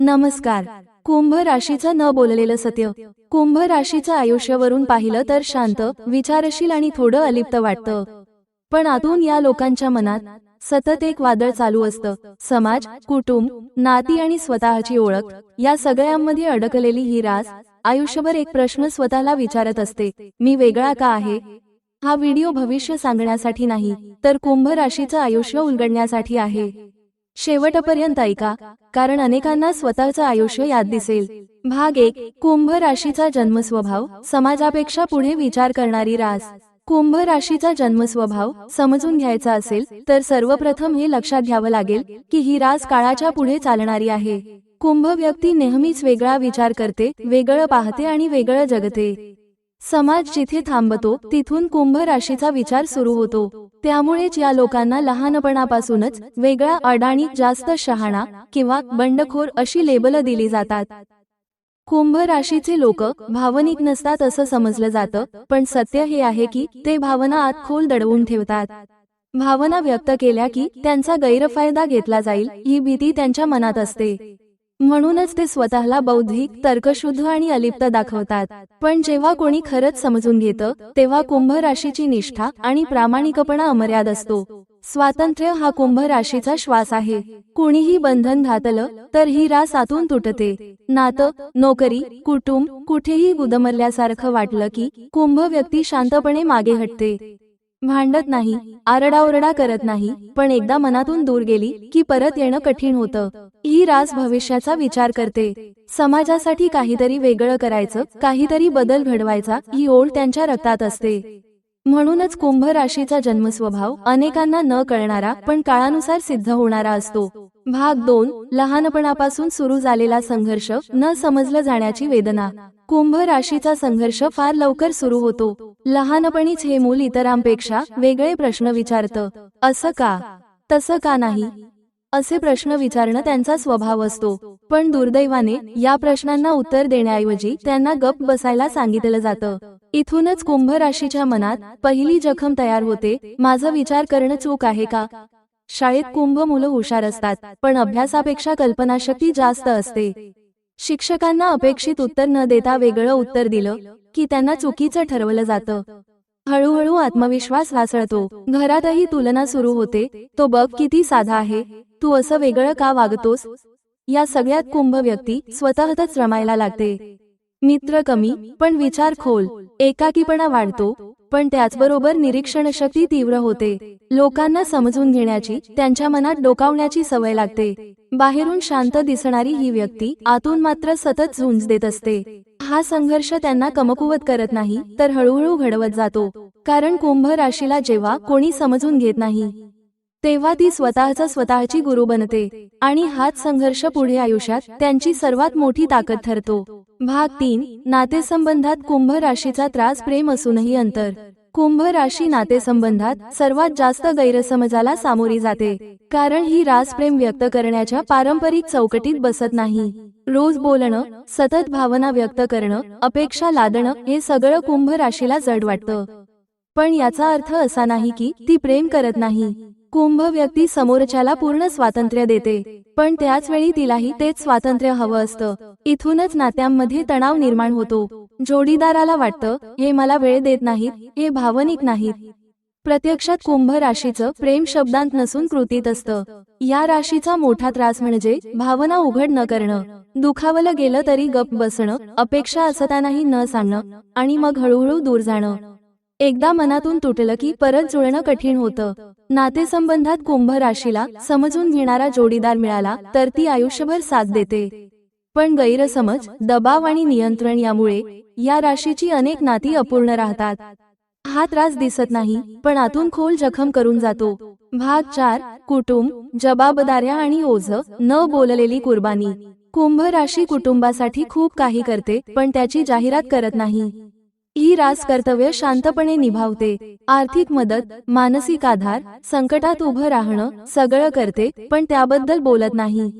नमस्कार. कुंभ राशीचं न बोललेलं सत्य. कुंभ राशीचं आयुष्यावरून पाहिलं तर शांत विचारशील आणि थोडं अलिप्त वाटतं. पण आतून या लोकांच्या मनात सतत एक वादळ चालू असतं. समाज कुटुंब नाती आणि स्वतःची ओळख या सगळ्यांमध्ये अडकलेली ही रास आयुष्यभर एक प्रश्न स्वतःला विचारत असते. मी वेगळा का आहे? हा व्हिडिओ भविष्य सांगण्यासाठी नाही तर कुंभ राशीचं आयुष्य उलगडण्यासाठी आहे. शेवटपर्यंत ऐका कारण अनेकांना स्वतःचं आयुष्य याद दिसेल. भाग एक कुंभ राशीचा जन्मस्वभाव समाजापेक्षा पुढे विचार करणारी रास. कुंभ राशीचा जन्मस्वभाव समजून घ्यायचा असेल तर सर्वप्रथम हे लक्षात घ्यावं लागेल की ही रास काळाच्या पुढे चालणारी आहे. कुंभ व्यक्ती नेहमीच वेगळा विचार करते वेगळं पाहते आणि वेगळं जगते. समाज जिथे थांबतो तिथून कुंभ राशीचा विचार सुरू होतो. त्यामुळेच या लोकांना लहानपणापासूनच वेगळा अडाणी जास्त शहाणा किंवा बंडखोर अशी लेबल दिली जातात. कुंभ राशीचे लोक भावनिक नसतात असं समजलं जातं पण सत्य हे आहे की ते भावना आत खोल दडवून ठेवतात. भावना व्यक्त केल्या की त्यांचा गैरफायदा घेतला जाईल ही भीती त्यांच्या मनात असते. म्हणूनच ते स्वतःला बौद्धिक तर्कशुद्ध आणि अलिप्त दाखवतात. पण जेव्हा कोणी खरंच समजून घेतं तेव्हा कुंभ राशीची निष्ठा आणि प्रामाणिकपणा अमर्याद असतो. स्वातंत्र्य हा कुंभ राशीचा श्वास आहे. कुणीही बंधन घातलं तर ही रास आतून तुटते. नातं नोकरी कुटुंब कुठेही गुदमरल्यासारखं वाटलं की कुंभ व्यक्ती शांतपणे मागे हटते. भांडत नाही आरडाओरडा करत नाही पण एकदा मनातून दूर गेली की परत येणं कठीण होतं. ही रास भविष्याचा विचार करते. समाजासाठी काहीतरी वेगळं करायचं काहीतरी बदल घडवायचा ही ओढ त्यांच्या रक्तात असते. म्हणूनच कुंभ राशीचा जन्मस्वभाव अनेकांना न कळणारा पण काळानुसार सिद्ध होणारा असतो. भाग दोन लहानपणापासून सुरू झालेला संघर्ष न समजलं जाण्याची वेदना. कुंभ राशीचा संघर्ष फार लवकर सुरू होतो. लहानपणीच हे मूल इतरांपेक्षा वेगळे प्रश्न विचारतं. असं का? तसं का नाही? असे प्रश्न विचारणं त्यांचा स्वभाव असतो. पण दुर्दैवाने या प्रश्नांना उत्तर देण्याऐवजी त्यांना गप बसायला सांगितलं जातं. इथूनच कुंभ राशीच्या मनात पहिली जखम तयार होते. माझं विचार करणं चूक आहे का? शाळेत कुंभ मुलं हुशार असतात पण अभ्यासापेक्षा कल्पनाशक्ती जास्त असते. शिक्षकांना अपेक्षित उत्तर न देता वेगळं उत्तर दिलं की त्यांना चुकीचं ठरवलं जातं. हळूहळू आत्मविश्वास वासळतो घरातही तुलना सुरू होते. तो बघ किती साधा आहे. तू असं वेगळं का वागतोस? या सगळ्यात कुंभ व्यक्ती स्वतःतच रमायला लागते. मित्र कमी पण विचार खोल. एकाकीपणा वाढतो पण त्याचबरोबर निरीक्षण शक्ती तीव्र होते. लोकांना समजून घेण्याची त्यांच्या मनात डोकावण्याची सवय लागते. बाहेरून शांत दिसणारी ही व्यक्ती आतून मात्र सतत झुंज देत असते. हा संघर्ष त्यांना कमकुवत करत नाही तर हळूहळू घडवत जातो. कारण कुंभ राशीला जेव्हा कोणी समजून घेत नाही. तेव्हा ती स्वतःचा स्वतःची गुरु बनते आणि हाच संघर्ष पुढे आयुष्यात त्यांची सर्वात मोठी ताकद ठरतो. भाग तीन नातेसंबंधात कुंभ राशीचा त्रास प्रेम असूनही अंतर. कुंभ राशी नातेसंबंधात सर्वात जास्त गैरसमजाला सामोरी जाते कारण ही रास प्रेम व्यक्त करण्याच्या पारंपरिक चौकटीत बसत नाही. रोज बोलणं सतत भावना व्यक्त करणं अपेक्षा लादणं हे सगळं कुंभ राशीला जड वाटतं. पण याचा अर्थ असा नाही की ती प्रेम करत नाही. कुंभ व्यक्ती समोरच्याला पूर्ण स्वातंत्र्य देते. पण त्याच वेळी तिलाही तेच स्वातंत्र्य हवं असतं. इथूनच नात्यांमध्ये तणाव निर्माण होतो. जोडीदाराला वाटतं हे मला वेळ देत नाहीत हे भावनिक नाहीत. प्रत्यक्षात कुंभ राशीचं प्रेम शब्दांत नसून कृतीत असतं. या राशीचा मोठा त्रास म्हणजे भावना उघड न करणं. दुखावलं गेलं तरी गप बसणं अपेक्षा असतानाही न सांगणं आणि मग हळूहळू दूर जाणं. एकदा मनातून तुटलं की परत जुळणं कठीण होतं. नातेसंबंधात कुंभ राशीला समजून घेणारा जोडीदार मिळाला तर ती आयुष्यभर साथ देते. पण गैरसमज दबाव आणि नियंत्रण यामुळे या राशीची अनेक नाती अपूर्ण राहतात. हा त्रास दिसत नाही पण आतून खोल जखम करून जातो. भाग चार कुटुंब जबाबदाऱ्या आणि ओझ न बोललेली कुर्बानी. कुंभ राशी कुटुंबासाठी खूप काही करते पण त्याची जाहिरात करत नाही. ही रास कर्तव्य शांतपणे निभावते. आर्थिक मदत मानसिक आधार संकटात उभं राहणं सगळं करते पण त्याबद्दल बोलत नाही.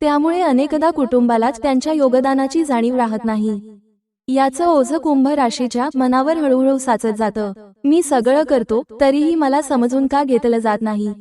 त्यामुळे अनेकदा कुटुंबालाच त्यांच्या योगदानाची जाणीव राहत नाही. याचं ओझ कुंभ राशीच्या मनावर हळूहळू साचत जातं. मी सगळं करतो तरीही मला समजून का घेतलं जात नाही?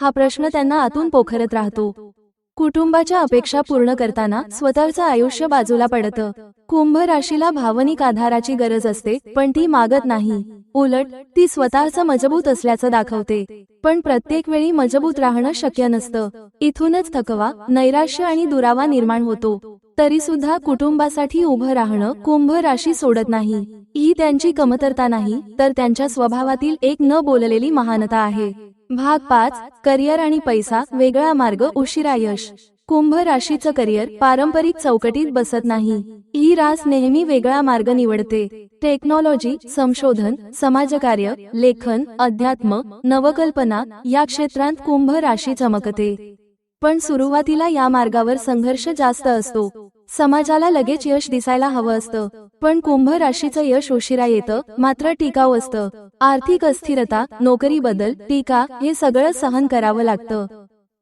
हा प्रश्न त्यांना आतून पोखरत राहतो. कुटुंबाच्या अपेक्षा पूर्ण करताना स्वतःचं आयुष्य बाजूला पडतं. कुंभ राशीला भावनिक आधाराची गरज असते पण ती मागत नाही. उलट ती स्वतःचं मजबूत असल्याचं दाखवते. पण प्रत्येक वेळी मजबूत राहणं शक्य नसतं. इथूनच थकवा नैराश्य आणि दुरावा निर्माण होतो. तरी सुद्धा कुटुंबासाठी उभं राहणं कुंभ राशी सोडत नाही. ही त्यांची कमतरता नाही तर त्यांच्या स्वभावातील एक न बोललेली महानता आहे. भाग पाच करिअर आणि पैसा वेगळा मार्ग उशिरा यश. कुंभ राशीचं करिअर पारंपरिक चौकटीत बसत नाही. ही रास नेहमी वेगळा मार्ग निवडते. टेक्नॉलॉजी संशोधन समाजकार्य लेखन अध्यात्म नवकल्पना या क्षेत्रांत कुंभ राशी चमकते. पण सुरुवातीला या मार्गावर संघर्ष जास्त असतो. समाजाला लगेच यश दिसायला हवं असतं. पण कुंभ राशीचं यश उशिरा येतं मात्र टिकाऊ असतं. आर्थिक अस्थिरता नोकरी बदल टीका हे सगळं सहन करावं लागतं.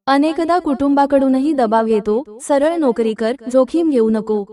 अनेकदा कुटुंबाकडूनही दबाव येतो सरळ नोकरी कर जोखीम घेऊ नको.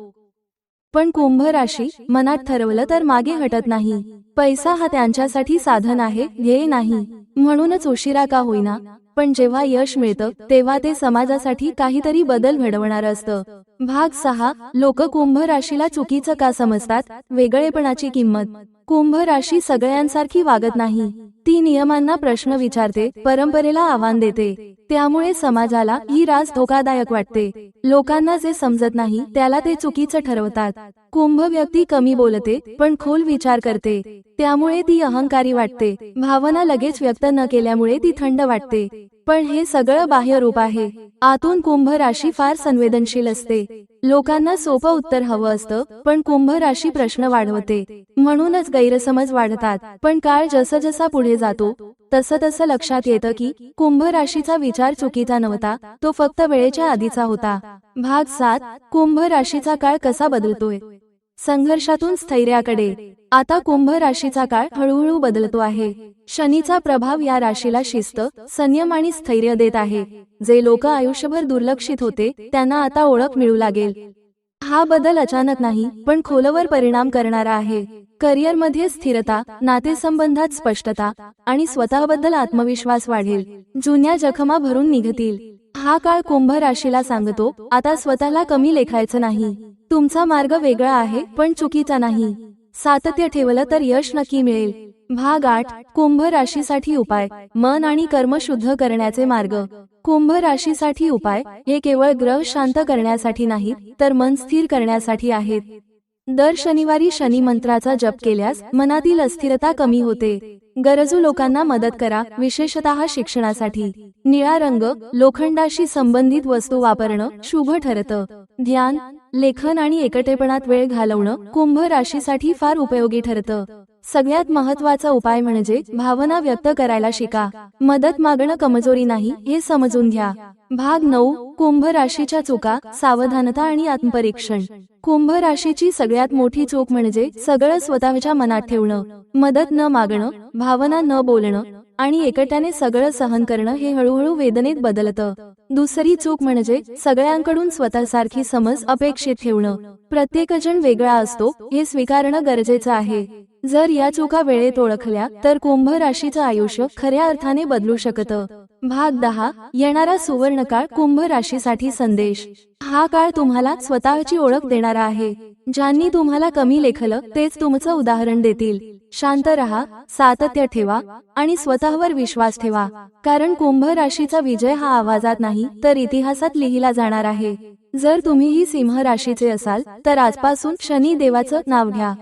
पण कुंभ राशी मनात ठरवलं तर मागे हटत नाही. पैसा हा त्यांच्यासाठी साधन आहे ध्येय नाही. म्हणूनच उशिरा का होईना पण जेव्हा यश मिळतं तेव्हा ते समाजासाठी काहीतरी बदल घडवणार असतं. भाग सहा लोक कुंभ राशीला चुकीचं का समजतात? वेगळेपणाची किंमत. कुंभ राशी सगळ्यांसारखी वागत नाही. ती नियमांना प्रश्न विचारते परंपरेला आव्हान देते. त्यामुळे समाजाला ही रास धोकादायक वाटते. लोकांना जे समजत नाही त्याला ते चुकीचं ठरवतात. कुंभ व्यक्ती कमी बोलते पण खोल विचार करते. त्यामुळे ती अहंकारी वाटते. भावना लगेच व्यक्त न केल्यामुळे ती थंड वाटते. पण हे सगळं बाह्य रूप आहे. आतून कुंभ राशी फार संवेदनशील असते. लोकांना सोपं उत्तर हवं असतं पण कुंभ राशी प्रश्न वाढवते. म्हणूनच गैरसमज वाढतात. पण काळ जसजसा पुढे जातो तसं तसं लक्षात येतं की कुंभ राशीचा विचार चुकीचा नव्हता तो फक्त वेळेच्या आधीचा होता. भाग सात कुंभ राशीचा काळ कसा बदलतोय? संघर्षातून स्थैर्याकडे. आता कुंभ राशीचा काळ हळूहळू बदलतो आहे. शनीचा प्रभाव या राशीला शिस्त संयम आणि स्थैर्य देत आहे. जे लोक आयुष्यभर दुर्लक्षित होते त्यांना आता ओळख मिळू लागेल. हा बदल अचानक नाही पण खोलवर परिणाम करणारा आहे. करिअरमध्ये स्थिरता नातेसंबंधात स्पष्टता आणि स्वतःबद्दल आत्मविश्वास वाढेल. जुन्या जखमा भरून निघतील. हा काळ कुंभ राशीला सांगतो आता स्वतःला कमी लेखायचं नाही. तुमचा मार्ग वेगळा आहे पण चुकीचा नाही. सातत्य ठेवलं तर यश नक्की मिळेल. भाग आठ कुंभ राशीसाठी उपाय. मन आणि कर्म शुद्ध करण्याचे मार्ग. कुंभ राशीसाठी उपाय हे केवळ ग्रह शांत करण्यासाठी नाहीत तर मन स्थिर करण्यासाठी आहेत. दर शनिवारी शनी मंत्राचा जप केल्यास मनातील अस्थिरता कमी होते. गरजू लोकांना मदत करा विशेषतः शिक्षणासाठी. निळा रंग लोखंडाशी संबंधित वस्तू वापरणं शुभ ठरतं. ध्यान लेखन आणि एकटेपणात वेळ घालवणं कुंभ राशीसाठी फार उपयोगी ठरतं. सगळ्यात महत्त्वाचा उपाय म्हणजे भावना व्यक्त करायला शिका. मदत मागणं कमजोरी नाही हे समजून घ्या. भाग नऊ कुंभ राशीच्या चुका सावधानता आणि आत्मपरीक्षण. कुंभ राशीची सगळ्यात मोठी चूक म्हणजे सगळं स्वतःच्या मनात ठेवणं. मदत न मागणं भावना न बोलणं आणि एकट्याने सगळं सहन करणं हे हळूहळू वेदनेत बदलतं. दुसरी चूक म्हणजे सगळ्यांकडून स्वतःसारखी समज अपेक्षित ठेवणं. प्रत्येकजण वेगळा असतो हे स्वीकारणं गरजेचं आहे. जर या चुका वेळेत ओळखल्या तर कुंभ राशीचं आयुष्य खऱ्या अर्थाने बदलू शकतं. भाग दहा येणारा सुवर्णकाळ कुंभ राशीसाठी संदेश. हा काळ तुम्हाला स्वतःची ओळख देणारा आहे. ज्यांनी तुम्हाला कमी लेखलं तेच तुमचं उदाहरण देतील. शांत रहा सातत्य ठेवा आणि स्वतःवर विश्वास ठेवा. कारण कुंभ राशीचा विजय हा आवाजात नाही तर इतिहासात लिहिला जाणार आहे. जर तुम्ही ही सिंह राशीचे असाल तर आजपासून शनी देवाचं नाव घ्या.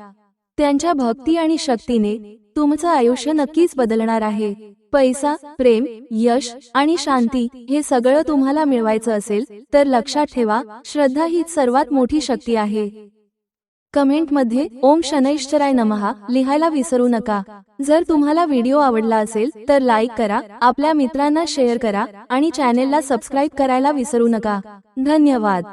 त्यांच्या भक्ती आणि शक्तीने तुमचं आयुष्य नक्कीच बदलणार आहे. पैसा प्रेम यश आणि शांती हे सगळं तुम्हाला मिळवायचं असेल तर लक्षात ठेवा श्रद्धा हीच सर्वात मोठी शक्ती आहे. कमेंटमध्ये ओम शनैश्चराय नमहा लिहायला विसरू नका. जर तुम्हाला व्हिडिओ आवडला असेल तर लाईक करा आपल्या मित्रांना शेअर करा आणि चॅनेलला सबस्क्राईब करायला विसरू नका. धन्यवाद.